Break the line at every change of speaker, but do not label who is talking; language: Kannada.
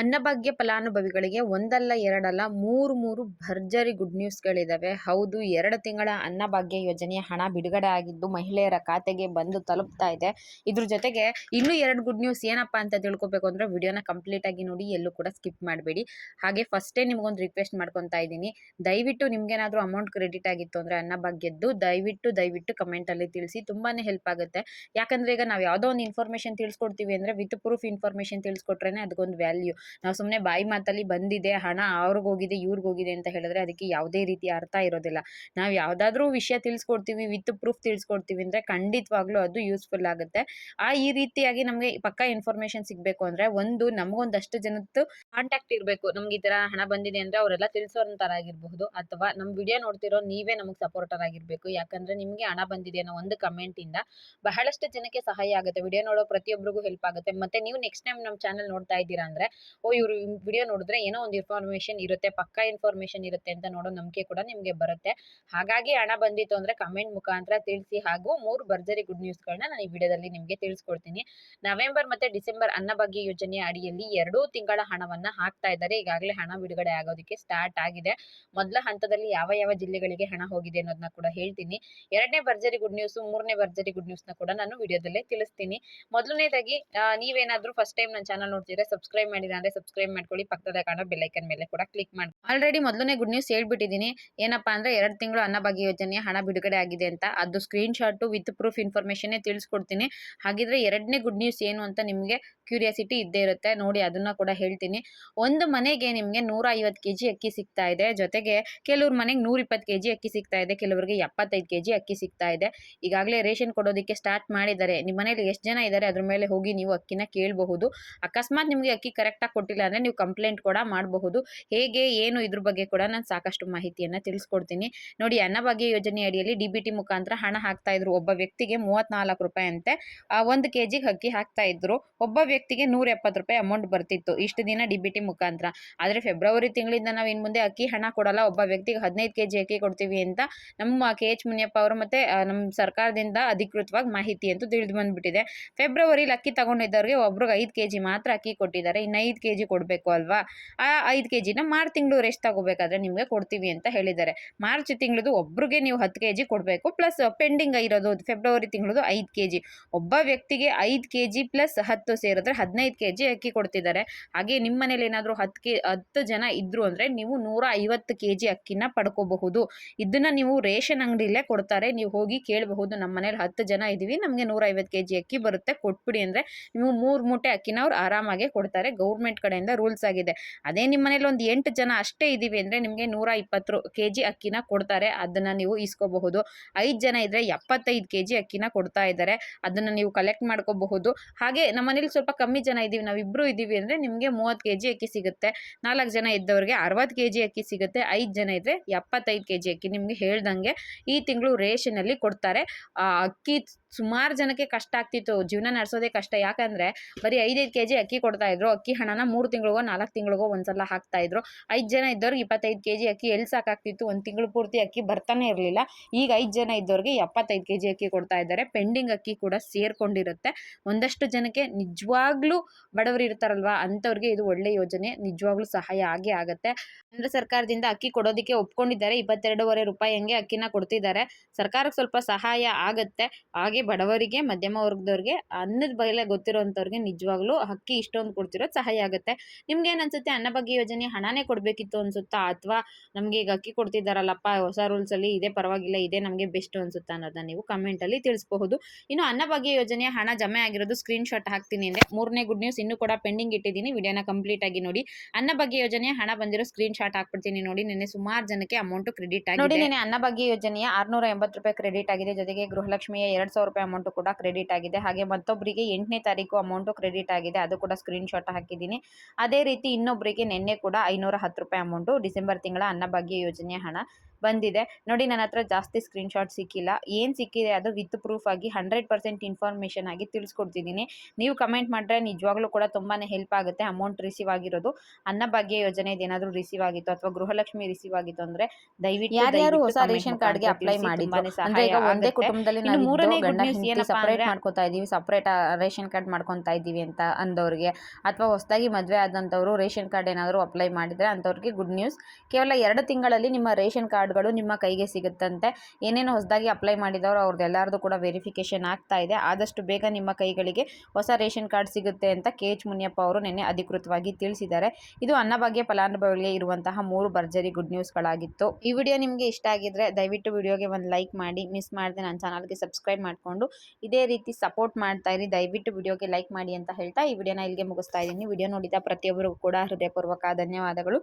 ಅನ್ನಭಾಗ್ಯ ಫಲಾನುಭವಿಗಳಿಗೆ ಒಂದಲ್ಲ ಎರಡಲ್ಲ ಮೂರು ಮೂರು ಭರ್ಜರಿ ಗುಡ್ ನ್ಯೂಸ್ಗಳಿದಾವೆ ಹೌದು, ಎರಡು ತಿಂಗಳ ಅನ್ನಭಾಗ್ಯ ಯೋಜನೆಯ ಹಣ ಬಿಡುಗಡೆ ಆಗಿದ್ದು ಮಹಿಳೆಯರ ಖಾತೆಗೆ ಬಂದು ತಲುಪ್ತಾ ಇದೆ. ಇದ್ರ ಜೊತೆಗೆ ಇನ್ನೂ ಎರಡು ಗುಡ್ ನ್ಯೂಸ್ ಏನಪ್ಪ ಅಂತ ತಿಳ್ಕೊಬೇಕು ಅಂದ್ರೆ ವಿಡಿಯೋನ ಕಂಪ್ಲೀಟ್ ಆಗಿ ನೋಡಿ, ಎಲ್ಲೂ ಕೂಡ ಸ್ಕಿಪ್ ಮಾಡಬೇಡಿ. ಹಾಗೆ ಫಸ್ಟೇ ನಿಮಗೊಂದು ರಿಕ್ವೆಸ್ಟ್ ಮಾಡ್ಕೊತಾ ಇದ್ದೀನಿ. ದಯವಿಟ್ಟು ನಿಮ್ಗೇನಾದರೂ ಅಮೌಂಟ್ ಕ್ರೆಡಿಟ್ ಆಗಿತ್ತು ಅಂದ್ರೆ ಅನ್ನಭಾಗ್ಯದ್ದು ದಯವಿಟ್ಟು ದಯವಿಟ್ಟು ಕಮೆಂಟಲ್ಲಿ ತಿಳಿಸಿ. ತುಂಬಾನೇ ಹೆಲ್ಪ್ ಆಗುತ್ತೆ. ಯಾಕಂದ್ರೆ ಈಗ ನಾವು ಯಾವುದೋ ಒಂದು ಇನ್ಫಾರ್ಮೇಷನ್ ತಿಳಿಸ್ಕೊಡ್ತೀವಿ ಅಂದ್ರೆ ವಿತ್ ಪ್ರೂಫ್ ಇನ್ಫಾರ್ಮೇಷನ್ ತಿಳಿಸ್ಕೊಟ್ರೇನೆ ಅದಕ್ಕೊಂದು ವ್ಯಾಲ್ಯೂ ನಾವು ಸುಮ್ಮನೆ ಬಾಯಿ ಮಾತಲ್ಲಿ ಬಂದಿದೆ, ಹಣ ಅವ್ರಿಗೆ ಹೋಗಿದೆ, ಇವ್ರಿಗೆ ಹೋಗಿದೆ ಅಂತ ಹೇಳಿದ್ರೆ ಅದಕ್ಕೆ ಯಾವುದೇ ರೀತಿ ಅರ್ಥ ಇರೋದಿಲ್ಲ. ನಾವು ಯಾವುದಾದ್ರೂ ವಿಷಯ ತಿಳಿಸ್ಕೊಡ್ತೀವಿ, ವಿತ್ ಪ್ರೂಫ್ ತಿಳಿಸ್ಕೊಡ್ತೀವಿ ಅಂದರೆ ಖಂಡಿತವಾಗ್ಲೂ ಅದು ಯೂಸ್ಫುಲ್ ಆಗುತ್ತೆ. ಆ ಈ ರೀತಿಯಾಗಿ ನಮಗೆ ಪಕ್ಕಾ ಇನ್ಫಾರ್ಮೇಶನ್ ಸಿಗಬೇಕು ಅಂದರೆ ಒಂದು ನಮಗೊಂದಷ್ಟು ಜನದ್ದು ಕಾಂಟ್ಯಾಕ್ಟ್ ಇರಬೇಕು. ನಮ್ಗೆ ಈ ಥರ ಹಣ ಬಂದಿದೆ ಅಂದರೆ ಅವರೆಲ್ಲ ತಿಳಿಸೋಂಥರ ಆಗಿರಬಹುದು ಅಥವಾ ನಮ್ಮ ವಿಡಿಯೋ ನೋಡ್ತಿರೋ ನೀವೇ ನಮಗೆ ಸಪೋರ್ಟರ್ ಆಗಿರಬೇಕು. ಯಾಕಂದರೆ ನಿಮಗೆ ಹಣ ಬಂದಿದೆ ಅನ್ನೋ ಒಂದು ಕಮೆಂಟಿಂದ ಬಹಳಷ್ಟು ಜನಕ್ಕೆ ಸಹಾಯ ಆಗುತ್ತೆ. ವಿಡಿಯೋ ನೋಡೋ ಪ್ರತಿಯೊಬ್ಬರಿಗೂ ಹೆಲ್ಪ್ ಆಗುತ್ತೆ. ಮತ್ತೆ ನೀವು ನೆಕ್ಸ್ಟ್ ಟೈಮ್ ನಮ್ಮ ಚಾನಲ್ ನೋಡ್ತಾ ಇದ್ದೀರಾ ಅಂದರೆ ಓ, ಇವರು ವಿಡಿಯೋ ನೋಡಿದ್ರೆ ಏನೋ ಒಂದು ಇನ್ಫಾರ್ಮೇಷನ್ ಇರುತ್ತೆ, ಪಕ್ಕಾ ಇನ್ಫಾರ್ಮೇಷನ್ ಇರುತ್ತೆ ಅಂತ ನೋಡೋ ನಂಬಿಕೆ ಕೂಡ ನಿಮಗೆ ಬರುತ್ತೆ. ಹಾಗಾಗಿ ಹಣ ಬಂದಿತ್ತು ಅಂದರೆ ಕಮೆಂಟ್ ಮುಖಾಂತರ ತಿಳಿಸಿ ಹಾಗೂ ಮೂರು ಭರ್ಜರಿ ಗುಡ್ ನ್ಯೂಸ್ಗಳನ್ನ ನಾನು ಈ ವಿಡಿಯೋದಲ್ಲಿ ನಿಮಗೆ ತಿಳಿಸ್ಕೊಡ್ತೀನಿ. ನವೆಂಬರ್ ಮತ್ತು ಡಿಸೆಂಬರ್ ಅನ್ನಭಾಗ್ಯ ಯೋಜನೆಯ ಅಡಿಯಲ್ಲಿ ಎರಡೂ ತಿಂಗಳ ಹಣವನ್ನು ಹಾಕ್ತಾ ಇದ್ದಾರೆ. ಈಗಾಗಲೇ ಹಣ ಬಿಡುಗಡೆ ಆಗೋದಕ್ಕೆ ಸ್ಟಾರ್ಟ್ ಆಗಿದೆ. ಮೊದಲ ಹಂತದಲ್ಲಿ ಯಾವ ಯಾವ ಜಿಲ್ಲೆಗಳಿಗೆ ಹಣ ಹೋಗಿದೆ ಅನ್ನೋದನ್ನ ಕೂಡ ಹೇಳ್ತೀನಿ. ಎರಡನೇ ಭರ್ಜರಿ ಗುಡ್ ನ್ಯೂಸ್ ಮೂರನೇ ಭರ್ಜರಿ ಗುಡ್ ನ್ಯೂಸ್ನ ಕೂಡ ನಾನು ವಿಡಿಯೋದಲ್ಲೇ ತಿಳಿಸ್ತೀನಿ. ಮೊದಲನೇದಾಗಿ ನೀವೇನಾದ್ರೂ ಫಸ್ಟ್ ಟೈಮ್ ನನ್ನ ಚಾನಲ್ ನೋಡ್ತಿದ್ರೆ ಸಬ್ಸ್ಕ್ರೈಬ್ ಮಾಡಿಲ್ಲ ಅಂದ್ರೆ ಸಬ್ಸ್ಕ್ರೈಬ್ ಮಾಡ್ಕೊಳ್ಳಿ, ಪಕ್ಕದ ಕಾಣೋ ಬೆಲ್ಲೈಕನ್ ಮೇಲೆ ಕೂಡ ಕ್ಲಿಕ್ ಮಾಡಿ. ಆಲ್ರೆಡಿ ಮೊದಲನೇ ಗುಡ್ ನ್ಯೂಸ್ ಹೇಳ್ಬಿಟ್ಟಿದ್ದೀನಿ. ಏನಪ್ಪಾ ಅಂದ್ರೆ ಎರಡು ತಿಂಗಳು ಅನ್ನಭಾಗ್ಯ ಯೋಜನೆಯ ಹಣ ಬಿಡುಗಡೆ ಆಗಿದೆ ಅಂತ. ಅದು screen shot with proof information ತಿಳಿಸ್ಕೊಡ್ತೀನಿ. ಹಾಗಿದ್ರೆ ಎರಡನೇ ಗುಡ್ ನ್ಯೂಸ್ ಏನು ಅಂತ ನಿಮಗೆ ಕ್ಯೂರಿಯಾಸಿಟಿ ಇದ್ದೇ ಇರುತ್ತೆ. ನೋಡಿ ಅದನ್ನ ಕೂಡ ಹೇಳ್ತೀನಿ. ಒಂದು ಮನೆಗೆ ನಿಮಗೆ ನೂರ ಐವತ್ತು ಕೆ ಜಿ ಅಕ್ಕಿ ಸಿಗ್ತಾ ಇದೆ. ಜೊತೆಗೆ ಕೆಲವ್ರ ಮನೆಗೆ ನೂರ ಇಪ್ಪತ್ತು ಕೆ ಅಕ್ಕಿ ಸಿಗ್ತಾ ಇದೆ. ಕೆಲವರಿಗೆ ಎಪ್ಪತ್ತೈದು ಕೆ ಜಿ ಅಕ್ಕಿ ಸಿಗ್ತಾ ಇದೆ. ಈಗಾಗಲೇ ರೇಷನ್ ಕೊಡೋದಕ್ಕೆ ಸ್ಟಾರ್ಟ್ ಮಾಡಿದ್ದಾರೆ. ನಿಮ್ಮ ಮನೇಲಿ ಎಷ್ಟು ಜನ ಇದ್ದಾರೆ ಅದ್ರ ಮೇಲೆ ಹೋಗಿ ನೀವು ಅಕ್ಕಿನ ಕೇಳಬಹುದು. ಅಕಸ್ಮಾತ್ ನಿಮಗೆ ಅಕ್ಕಿ ಕರೆಕ್ಟಾಗಿ ಕೊಟ್ಟಿಲ್ಲ ಅಂದರೆ ನೀವು ಕಂಪ್ಲೇಂಟ್ ಕೂಡ ಮಾಡಬಹುದು. ಹೇಗೆ, ಏನು ಇದ್ರ ಬಗ್ಗೆ ಕೂಡ ನಾನು ಸಾಕಷ್ಟು ಮಾಹಿತಿಯನ್ನು ತಿಳಿಸ್ಕೊಡ್ತೀನಿ. ನೋಡಿ, ಅನ್ನಭಾಗ್ಯ ಯೋಜನೆ ಅಡಿಯಲ್ಲಿ ಡಿ ಬಿ ಟಿ ಮುಖಾಂತರ ಹಣ ಹಾಕ್ತಾ ಇದ್ರು. ಒಬ್ಬ ವ್ಯಕ್ತಿಗೆ ಮೂವತ್ನಾಲ್ಕು ರೂಪಾಯಿ ಅಂತೆ. ಒಂದು ಕೆ ಜಿಗೆ ಅಕ್ಕಿ ಹಾಕ್ತಾ ಇದ್ರು. ಒಬ್ಬ ವ್ಯಕ್ತಿಗೆ ನೂರ ಎಪ್ಪತ್ತು ರೂಪಾಯಿ ಅಮೌಂಟ್ ಬರ್ತಿತ್ತು. ಇಷ್ಟು ದಿನ ಡಿ ಬಿ ಟಿ ಮುಖಾಂತರ. ಆದರೆ ಫೆಬ್ರವರಿ ತಿಂಗಳಿಂದ ನಾವು ಇನ್ನು ಮುಂದೆ ಅಕ್ಕಿ ಹಣ ಕೊಡಲ್ಲ. ಒಬ್ಬ ವ್ಯಕ್ತಿಗೆ ಹದಿನೈದು ಕೆ ಜಿ ಅಕ್ಕಿ ಕೊಡ್ತೀವಿ ಅಂತ ನಮ್ಮ ಕೆ ಎಚ್ ಮುನಿಯಪ್ಪ ಅವರು ಮತ್ತೆ ನಮ್ಮ ಸರ್ಕಾರದಿಂದ ಅಧಿಕೃತವಾಗಿ ಮಾಹಿತಿ ಅಂತೂ ತಿಳಿದು ಬಂದ್ಬಿಟ್ಟಿದೆ. ಫೆಬ್ರವರಿಲಿ ಅಕ್ಕಿ ತಗೊಂಡಿದ್ದವ್ರಿಗೆ ಒಬ್ರಿಗೆ ಐದು ಕೆ ಜಿ ಮಾತ್ರ ಅಕ್ಕಿ ಕೊಟ್ಟಿದ್ದಾರೆ. ಇನ್ನು ಐದು ಕೆ ಜಿ ಕೊಡಬೇಕು ಅಲ್ವಾ? ಆ ಐದು ಕೆ ಜಿನ ಮಾರ್ಚ್ ತಿಂಗಳು ರೆಸ್ಟ್ ತಗೋಬೇಕಾದ್ರೆ ನಿಮಗೆ ಕೊಡ್ತೀವಿ ಅಂತ ಹೇಳಿದ್ದಾರೆ. ಮಾರ್ಚ್ ತಿಂಗಳದು ಒಬ್ರಿಗೆ ನೀವು ಹತ್ತು ಕೆ ಜಿ ಕೊಡಬೇಕು, ಪ್ಲಸ್ ಪೆಂಡಿಂಗ್ ಇರೋದು ಫೆಬ್ರವರಿ ತಿಂಗಳದು ಐದು ಕೆ ಜಿ ಒಬ್ಬ ವ್ಯಕ್ತಿಗೆ ಐದು ಕೆ ಜಿ ಪ್ಲಸ್ ಹತ್ತು ಸೇರಿದ್ರೆ ಹದಿನೈದು ಕೆ ಜಿ ಅಕ್ಕಿ ಕೊಡ್ತಿದ್ದಾರೆ. ಹಾಗೆ ನಿಮ್ಮ ಮನೇಲಿ ಏನಾದರೂ ಹತ್ತು ಕೆ, ಹತ್ತು ಜನ ಇದ್ದರು ಅಂದರೆ ನೀವು ನೂರ ಐವತ್ತು ಕೆ ಜಿ ಅಕ್ಕಿನ ಪಡ್ಕೋಬಹುದು. ಇದನ್ನು ನೀವು ರೇಷನ್ ಅಂಗಡಿಲೇ ಕೊಡ್ತಾರೆ. ನೀವು ಹೋಗಿ ಕೇಳಬಹುದು, ನಮ್ಮ ಮನೇಲಿ ಹತ್ತು ಜನ ಇದ್ದೀವಿ ನಮಗೆ ನೂರ ಐವತ್ತು ಕೆ ಜಿ ಅಕ್ಕಿ ಬರುತ್ತೆ, ಕೊಟ್ಬಿಡಿ ಅಂದರೆ ನೀವು ಮೂರು ಮೂಟೆ ಅಕ್ಕಿನ ಅವ್ರು ಆರಾಮಾಗೆ ಕೊಡ್ತಾರೆ. ಗೌರ್ಮೆಂಟ್ ಕಡೆಯಿಂದ ರೂಲ್ಸ್ ಆಗಿದೆ. ಅದೇ ನಿಮ್ಮ ಮನೇಲಿ ಒಂದು ಎಂಟು ಜನ ಅಷ್ಟೇ ಇದ್ದೀವಿ ಅಂದರೆ ನಿಮಗೆ ನೂರ ಇಪ್ಪತ್ತು ಕೆ ಜಿ ಅಕ್ಕಿನ ಕೊಡ್ತಾರೆ. ಅದನ್ನು ನೀವು ಇಸ್ಕೋಬಹುದು ಐದು ಜನ ಇದ್ದರೆ ಎಪ್ಪತ್ತೈದು ಕೆ ಜಿ ಅಕ್ಕಿನ ಕೊಡ್ತಾ ಇದ್ದಾರೆ. ಅದನ್ನು ನೀವು ಕಲೆಕ್ಟ್ ಮಾಡ್ಕೋಬಹುದು. ಹಾಗೆ ನಮ್ಮ ಮನೇಲಿ ಸ್ವಲ್ಪ ಕಮ್ಮಿ ಜನ ಇದ್ದೀವಿ ನಾವು ಇಬ್ಬರು ಇದ್ದೀವಿ ಅಂದರೆ ನಿಮಗೆ ಮೂವತ್ತು ಕೆ ಜಿ ಅಕ್ಕಿ ಸಿಗುತ್ತೆ. ನಾಲ್ಕು ಜನ ಇದ್ದವ್ರಿಗೆ ಅರವತ್ತು ಕೆ ಜಿ ಅಕ್ಕಿ ಸಿಗುತ್ತೆ. ಐದು ಜನ ಇದ್ದರೆ ಎಪ್ಪತ್ತೈದು ಕೆ ಜಿ ಅಕ್ಕಿ ನಿಮಗೆ ಹೇಳ್ದಂಗೆ ಈ ತಿಂಗಳು ರೇಷನಲ್ಲಿ ಕೊಡ್ತಾರೆ. ಆ ಅಕ್ಕಿ ಸುಮಾರು ಜನಕ್ಕೆ ಕಷ್ಟ ಆಗ್ತಿತ್ತು. ಜೀವನ ನಡೆಸೋದೇ ಕಷ್ಟ. ಯಾಕಂದರೆ ಬರೀ ಐದೈದು ಕೆ ಜಿ ಅಕ್ಕಿ ಕೊಡ್ತಾ ಇದ್ರು. ಅಕ್ಕಿ ಹಣನ ಮೂರು ತಿಂಗಳಿಗೋ, ನಾಲ್ಕು ತಿಂಗಳಿಗೋ ಒಂದ್ಸಲ ಹಾಕ್ತಾ ಇದ್ರು. ಐದು ಜನ ಇದ್ದವ್ರಿಗೆ ಇಪ್ಪತ್ತೈದು ಕೆ ಜಿ ಅಕ್ಕಿ ಎಲ್ಲಿ ಸಾಕಾಗ್ತಿತ್ತು? ಒಂದು ತಿಂಗಳು ಪೂರ್ತಿ ಅಕ್ಕಿ ಬರ್ತಾನೆ ಇರಲಿಲ್ಲ. ಈಗ ಐದು ಜನ ಇದ್ದವ್ರಿಗೆ ಎಪ್ಪತ್ತೈದು ಕೆ ಜಿ ಅಕ್ಕಿ ಕೊಡ್ತಾ ಇದ್ದಾರೆ. ಪೆಂಡಿಂಗ್ ಅಕ್ಕಿ ಕೂಡ ಸೇರ್ಕೊಂಡಿರುತ್ತೆ. ಒಂದಷ್ಟು ಜನಕ್ಕೆ ನಿಜವಾಗ್ಲೂ ಬಡವರು ಇರ್ತಾರಲ್ವಾ ಅಂಥವ್ರಿಗೆ ಇದು ಒಳ್ಳೆ ಯೋಜನೆ. ನಿಜವಾಗ್ಲೂ ಸಹಾಯ ಆಗೇ ಆಗುತ್ತೆ. ಕೇಂದ್ರ ಸರ್ಕಾರದಿಂದ ಅಕ್ಕಿ ಕೊಡೋದಕ್ಕೆ ಒಪ್ಕೊಂಡಿದ್ದಾರೆ. ಇಪ್ಪತ್ತೆರಡೂವರೆ ರೂಪಾಯಿ ಹಂಗೆ ಅಕ್ಕಿನ ಕೊಡ್ತಿದ್ದಾರೆ. ಸರ್ಕಾರಕ್ಕೆ ಸ್ವಲ್ಪ ಸಹಾಯ ಆಗುತ್ತೆ. ಹಾಗೆ ಬಡವರಿಗೆ, ಮಧ್ಯಮ ವರ್ಗದವ್ರಿಗೆ ಅನ್ನದ ಬೆಲೆ ಗೊತ್ತಿರೋಂಥವ್ರಿಗೆ ನಿಜವಾಗ್ಲೂ ಅಕ್ಕಿ ಇಷ್ಟೊಂದು ಕೊಡ್ತಿರೋದು ಸಹಾಯ ನಿಮ್ಗೆ ಏನ್ ಅನ್ಸುತ್ತೆ ಅನ್ನಭಾಗ್ಯ ಯೋಜನೆ ಹಣನೇ ಕೊಡಬೇಕಿತ್ತು ಅನ್ಸುತ್ತಾ? ಅಥವಾ ನಮಗೆ ಈಗ ಅಕ್ಕಿ ಕೊಡ್ತಿದಾರಲ್ಲಪ್ಪ, ಹೊಸ ರೂಲ್ಸ್ ಅಲ್ಲಿ ಇದೇ ಪರವಾಗಿಲ್ಲ, ಇದೇ ನಮಗೆ ಬೆಸ್ಟ್ ಅನ್ಸುತ್ತಾ ಅನ್ನೋದನ್ನ ನೀವು ಕಮೆಂಟಲ್ಲಿ ತಿಳಿಸಬಹುದು. ಇನ್ನು ಅನ್ನಭಾಗ್ಯ ಯೋಜನೆಯ ಹಣ ಜಮೆ ಆಗಿರೋದು ಸ್ಕ್ರೀನ್ ಶಾಟ್ ಹಾಕ್ತೀನಿ ಅಂದ್ರೆ ಮೂರನೇ ಗುಡ್ ನ್ಯೂಸ್ ಇನ್ನು ಕೂಡ ಪೆಂಡಿಂಗ್ ಇಟ್ಟಿದ್ದೀನಿ. ವಿಡಿಯೋನ ಕಂಪ್ಲೀಟ್ ಆಗಿ ನೋಡಿ. ಅನ್ನಭಾಗ್ಯ ಯೋಜನೆಯ ಹಣ ಬಂದಿರೋ ಸ್ಕ್ರೀನ್ ಶಾಟ್ ಹಾಕ್ಬಿಡ್ತೀನಿ ನೋಡಿ. ನಿನ್ನೆ ಸುಮಾರು ಜನಕ್ಕೆ ಅಮೌಂಟ್ ಕ್ರೆಡಿಟ್ ಆಗಿದೆ. ನೋಡಿ ನಿನ್ನೆ ಅನ್ನಭಾಗ್ಯ ಯೋಜನೆಯ ಆರ್ನೂರ ಎಂಬತ್ತು ರೂಪಾಯಿ ಕ್ರೆಡಿಟ್ ಆಗಿದೆ. ಜೊತೆಗೆ ಗೃಹಲಕ್ಷ್ಮಿಯ ಎರಡ್ ಸಾವಿರ ರೂಪಾಯಿ ಅಮೌಂಟ್ ಕೂಡ ಕ್ರೆಡಿಟ್ ಆಗಿದೆ. ಹಾಗೆ ಮತ್ತೊಬ್ಬರಿಗೆ ಎಂಟನೇ ತಾರೀಕು ಅಮೌಂಟ್ ಕ್ರೆಡಿಟ್ ಆಗಿದೆ. ಅದು ಕೂಡ ಸ್ಕ್ರೀನ್ ಶಾಟ್ ಹಾಕಿದ್ದೀನಿ. ಅದೇ ರೀತಿ ಇನ್ನೊಬ್ಬರಿಗೆ ನಿನ್ನೆ ಕೂಡ ಐನೂರ ಹತ್ತು ರೂಪಾಯಿ ಅಮೌಂಟು ಡಿಸೆಂಬರ್ ತಿಂಗಳ ಅನ್ನಭಾಗ್ಯ ಯೋಜನೆಯ ಹಣ
ಬಂದಿದೆ. ನೋಡಿ ನನ್ನ ಹತ್ರ ಜಾಸ್ತಿ ಸ್ಕ್ರೀನ್ಶಾಟ್ ಸಿಕ್ಕಿಲ್ಲ. ಏನು ಸಿಕ್ಕಿದೆ ಅದು ವಿತ್ ಪ್ರೂಫ್ ಆಗಿ ಹಂಡ್ರೆಡ್ ಪರ್ಸೆಂಟ್ ಇನ್ಫಾರ್ಮೇಷನ್ ಆಗಿ ತಿಳಿಸ್ಕೊಡ್ತಿದ್ದೀನಿ. ನೀವು ಕಮೆಂಟ್ ಮಾಡಿದ್ರೆ ನಿಜವಾಗ್ಲೂ ಕೂಡ ತುಂಬಾ ಹೆಲ್ಪ್ ಆಗುತ್ತೆ ಅಮೌಂಟ್ ರಿಸೀವ್ ಆಗಿರೋದು. ಅನ್ನಭಾಗ್ಯ ಯೋಜನೆ ಏನಾದರೂ ರಿಸೀವ್ ಆಗಿತ್ತು ಅಥವಾ ಗೃಹಲಕ್ಷ್ಮಿ ರಿಸೀವ್ ಆಗಿತ್ತು ಅಂದ್ರೆ ದಯವಿಟ್ಟು
ಯಾರ್ಯಾರು ಹೊಸ ರೇಷನ್ ಕಾರ್ಡ್ಗೆ ಅಪ್ಲೈ
ಮಾಡಿ
ಒಂದೇ ಕುಟುಂಬದಲ್ಲಿ ನಾವು
ಮೂರನೇ
ಗಂಡ ಸಪರೇಟ್ ಮಾಡ್ಕೊತಾ ಇದೀವಿ ಸಪರೇಟ್ ರೇಷನ್ ಕಾರ್ಡ್ ಮಾಡ್ಕೊತಾ ಇದೀವಿ ಅಂತ ಅಂದವ್ರಿಗೆ. ಅಥವಾ ಹೊಸದಾಗಿ ಮದುವೆ ಆದಂಥವ್ರು ರೇಷನ್ ಕಾರ್ಡ್ ಏನಾದರೂ ಅಪ್ಲೈ ಮಾಡಿದ್ರೆ ಅಂಥವ್ರಿಗೆ ಗುಡ್ ನ್ಯೂಸ್ ಕೇವಲ ಎರಡು ತಿಂಗಳಲ್ಲಿ ನಿಮ್ಮ ರೇಷನ್ ಕಾರ್ಡ್ಗಳು ನಿಮ್ಮ ಕೈಗೆ ಸಿಗುತ್ತಂತೆ. ಏನೇನು ಹೊಸದಾಗಿ ಅಪ್ಲೈ ಮಾಡಿದವರು ಅವ್ರದ್ದು ಎಲ್ಲರದು ಕೂಡ ವೆರಿಫಿಕೇಶನ್ ಆಗ್ತಾ ಇದೆ. ಆದಷ್ಟು ಬೇಗ ನಿಮ್ಮ ಕೈಗಳಿಗೆ ಹೊಸ ರೇಷನ್ ಕಾರ್ಡ್ ಸಿಗುತ್ತೆ ಅಂತ ಕೆ ಎಚ್ ಮುನಿಯಪ್ಪ ಅವರು ನಿನ್ನೆ ಅಧಿಕೃತವಾಗಿ ತಿಳಿಸಿದ್ದಾರೆ. ಇದು ಅನ್ನಭಾಗ್ಯ ಫಲಾನುಭವಿಗಳಿಗೆ ಇರುವಂತಹ ಮೂರು ಭರ್ಜರಿ ಗುಡ್ ನ್ಯೂಸ್ಗಳಾಗಿತ್ತು. ಈ ವಿಡಿಯೋ ನಿಮಗೆ ಇಷ್ಟ ಆಗಿದ್ರೆ ದಯವಿಟ್ಟು ವಿಡಿಯೋಗೆ ಒಂದು ಲೈಕ್ ಮಾಡಿ, ಮಿಸ್ ಮಾಡದೆ ನನ್ನ ಚಾನಲ್ಗೆ ಸಬ್ಸ್ಕ್ರೈಬ್ ಮಾಡಿಕೊಂಡು ಇದೇ ರೀತಿ ಸಪೋರ್ಟ್ ಮಾಡ್ತಾ ಇರಿ. ದಯವಿಟ್ಟು ವಿಡಿಯೋಗೆ ಲೈಕ್ ಮಾಡಿ ಅಂತ ಹೇಳ್ತಾ ಈ ವಿಡಿಯೋನ ಇಲ್ಲಿಗೆ ಮುಗಿಸ್ತಾ ಇದ್ದೀನಿ. ವಿಡಿಯೋ ನೋಡಿದ ಪ್ರತಿಯೊಬ್ಬರಿಗೂ ಕೂಡ ಹೃದಯಪೂರ್ವಕ ಧನ್ಯವಾದಗಳು.